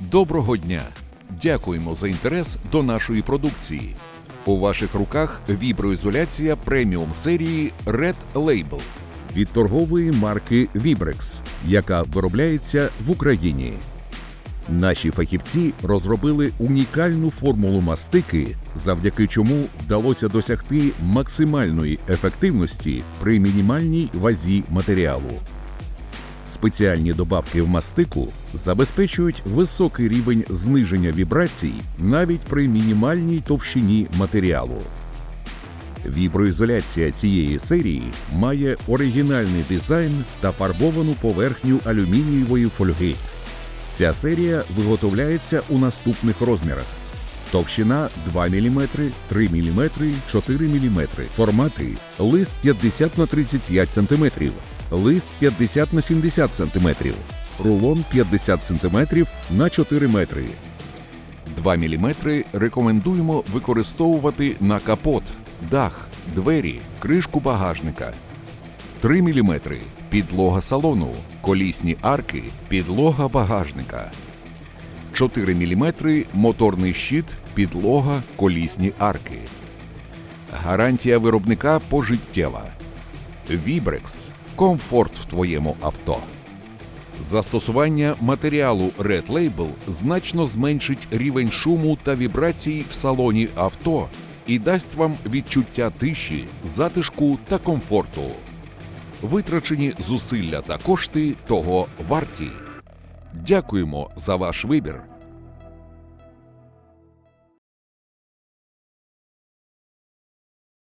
Доброго дня! Дякуємо за інтерес до нашої продукції. У ваших руках віброізоляція преміум серії Red Label від торгової марки Vibrex, яка виробляється в Україні. Наші фахівці розробили унікальну формулу мастики, завдяки чому вдалося досягти максимальної ефективності при мінімальній вазі матеріалу. Спеціальні добавки в мастику забезпечують високий рівень зниження вібрацій навіть при мінімальній товщині матеріалу. Віброізоляція цієї серії має оригінальний дизайн та фарбовану поверхню алюмінієвої фольги. Ця серія виготовляється у наступних розмірах: товщина 2 мм, 3 мм, 4 мм, формати лист 50 на 35 см, лист 50 на 70 см, рулон 50 см на 4 метри. 2 мм рекомендуємо використовувати на капот, дах, двері, кришку багажника. 3 мм підлога салону, колісні арки, підлога багажника. 4 мм моторний щит, підлога, колісні арки. Гарантія виробника пожиттєва. Vibrex – комфорт в твоєму авто. Застосування матеріалу Red Label значно зменшить рівень шуму та вібрацій в салоні авто і дасть вам відчуття тиші, затишку та комфорту. Витрачені зусилля та кошти того варті. Дякуємо за ваш вибір.